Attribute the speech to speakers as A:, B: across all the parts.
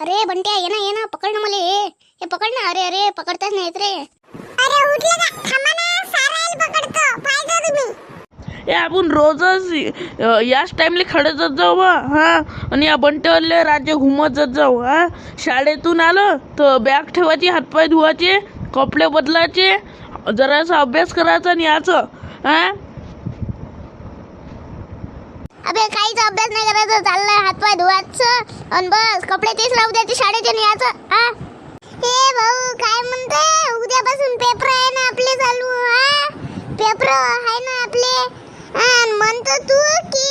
A: अरे बंट्या ये ना ये ना पकड ना मला. हे हे पकड ना अरे अरे पकडताच नाहीत रे.
B: अरे उठले का थांबा ना सारायला पकडतो. पाहिजे तुम्ही.
C: ए आपण रोजच अ, याच टाइमले खेळत जात जाऊ बा हा? आणि या बंटेवाले राज्य घुमत जात जाऊ हा? शाळेतून आलं तर बॅग ठेवायची हातपाय धुवायचे कपडे बदलायचे जरासा अभ्यास करायचा आणि याचं हा?
A: अबे काहीच अभ्यास नाही करायचं. चाललंय हातपाय धुवायचं. आणि बस कपडे तेच राहू द्यायचे शाळेचे आणि याचं हा?
B: हे भाऊ काय म्हणते? उद्यापासून पेपर आहे ना आपले चालू हा? पेपर आहे ना आपले. म्हणतो तू की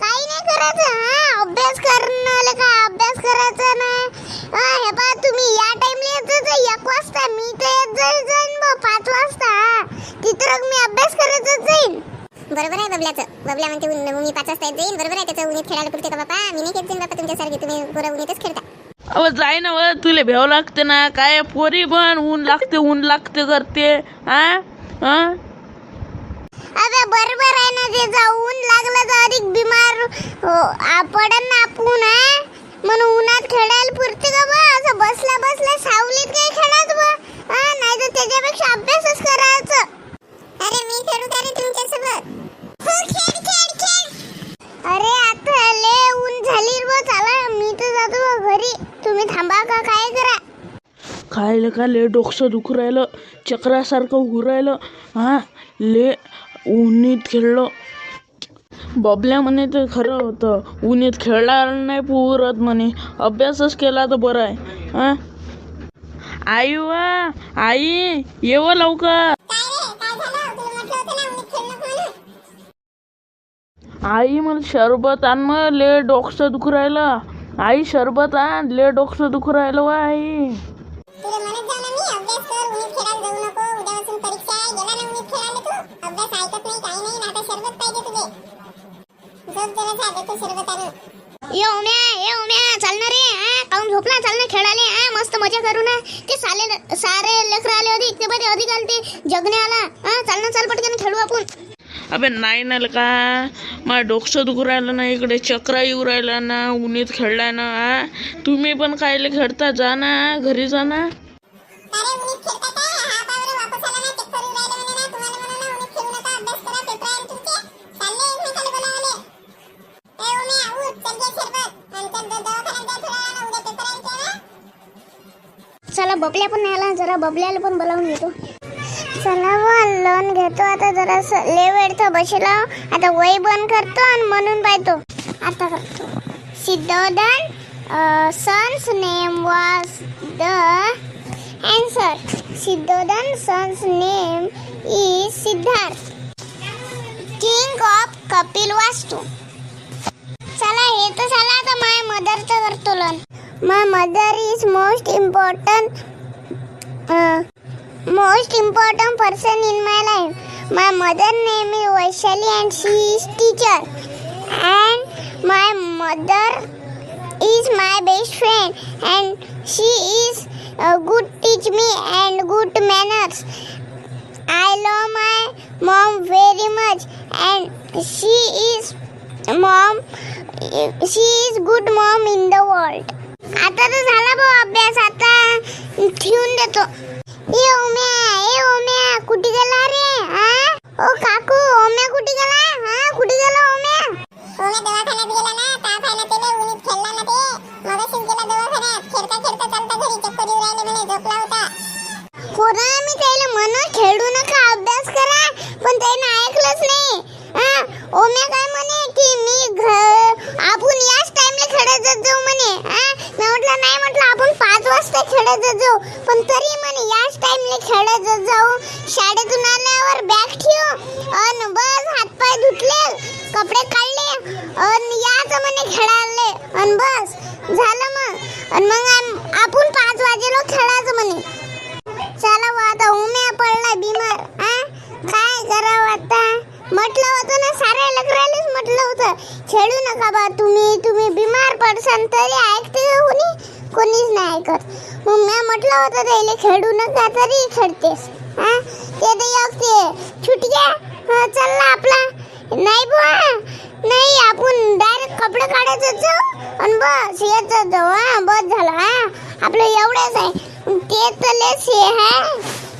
B: काही नाही करायचं हा? अभ्यास करणं का अभ्यास करायचा नाही. हे पहा तुम्ही या टाइमला येत जायचं एक वाजता मी तर येत जाईल जाईन बा पाच वाजता हा तिथं मी अभ्यास करतच जाईन बरोबर आहे बबल्याचं. बबल्या म्हणते ऊन- मी पाच वाजता येत जाईन. बरोबर आहे त्याचं उन्हीत खेळायला पुरते का बापा? मी नाही खेळत जाईन बापा तुमच्यासारखे तुम्ही पुरं उन्हीतच खेळता.
C: अव जाय ना व तुले भेव लागते ना. काय पोरी पण ऊन लागते ऊन लागते करते हा हा
B: अबे बरोबर आहे ना ते जाऊन लागलं तर अधिक बिमार. हो, आ- पडन ना आपण हा? म्हणून उन्हात खेळायला पुरते का बा? असं बसल्या बसल्या सावलीत काही खेळायचं बा हा नाही तर त्याच्यापेक्षा अभ्यासच करायचं अरे मी खेळू का रे तुमच्यासोबत हो खेळ खेळ खेळ अरे आता ले ऊन झाली रे बा चला मी तर जातो बा घरी. तुम्ही थांबा का? काय करा
C: खायला का ले डोकसं दुखू राहिलं? चक्रासारखं होऊ राहिलं. हा ले उन्हीत खेळलो. बबल्या म्हणे ते खरं होतं. उन्हीत खेळला नाही पुरत म्हणे. अभ्यासच केला तर बरं आहे. हा? आई वा आई येव लवकर. आई मला शरबत आण मग. ले डोकसं दुखू राहिलं. आई शरबत आण ले डोकसं दुखू राहिलं वा आई.
B: तुला म्हणत जाऊ ना मी अभ्यास कर उन्हीत खेळायला जाऊ नको उद्यापासून परीक्षा आहे गेला ना उन्हीत खेळायला तू? अभ्यास ऐकत नाही काही नाही ना आता शरबत पाहिजे तुझे. झोप जरा जा देतो शरबत आणून
A: ये ओम्या ये ओम्या चालणार रे हा काऊन झोपला चाल ना खेळाले हा मस्त मजा करू ना. ते साले सारे लेकर आले होते ते मध्ये अधिक आले ते जगणे आला हा चाल ना चाल पटकन खेळू आपण.
C: अबे नाही ना का माझं डोकसं दुखू राहिलं ना इकडे चक्रा येऊ राहिला ना उन्हीत खेळलाय ना तुम्ही पण कायले खेळता जा ना घरी जा ना.
B: अरे उन्हीत खेळता काय? हा पावरे वापस आला ना चक्कर येऊ राहिलं म्हणे ना तुम्हाला म्हणा ना उन्हीत खेळू नका अभ्यास करा पेपर आहे तुमचे. चालले एकमेकाला बोलावले. ए उम्या उठ चल
A: बबल्या पण आला जरा बबल्याला पण बोलावून घेतो.
B: चला व लोन घेतो आता जरा लय वेळ तर बसला. आता वय बंद करतो आणि म्हणून पाहतो. आता करतो. Siddhodan son's name was the answer Siddhodan son's name is Siddhartha. King of Kapilavastu. चला हे तर चला आता. माय मदर तर करतो loan my mother is most important most important person in my life my mother name is Vaishali and she is teacher and my mother is my best friend and she is good teach me and good manners I love my mom very much and she is mom she is good mom in the world आता तर झाला भाऊ अभ्यास. आता ठेवून देतो. 救命 खेळत जाऊ. पण तरी म्हणे याच टाइमला खेळत जाऊ. शाळेतून आल्यावर बॅग ठेव. अन बस हातपाय धुतले. कपडे काढले. अन याच म्हणे खेळाले अन बस झालं मग. अन मग आपण पाच वाजेलो खेळायचं म्हणे. चला बा आता उम्या पडला बिमार. आ? काय करावं आता? म्हटलं होतं ना साऱ्या लेकरालेच म्हटलं होतं. खेळू नका बा तुम्ही तुम्ही बिमार पडसान तरी ऐकते कोणी? कोणीच नाही ऐकत. मग मी म्हटलं होतं त्याला खेळू नका तरी खेळतेस. हा? ते तर एक ते छुटक्या चालला आपला. नाही बुवा. नाही आपण डायरेक्ट कपडे काढायचं जाऊ आणि बस येत जाऊ हा बस झालं. हा आपलं एवढंच आहे. ते तर लेस हे हा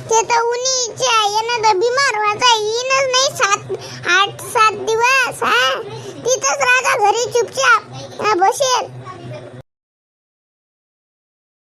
B: ते तर उन्हीचे आहे. ना तर बिमार व्हायचा येईनच नाही. सात आठ सात दिवस. हा तिथंच राजा घरी चुपचाप. बसेल.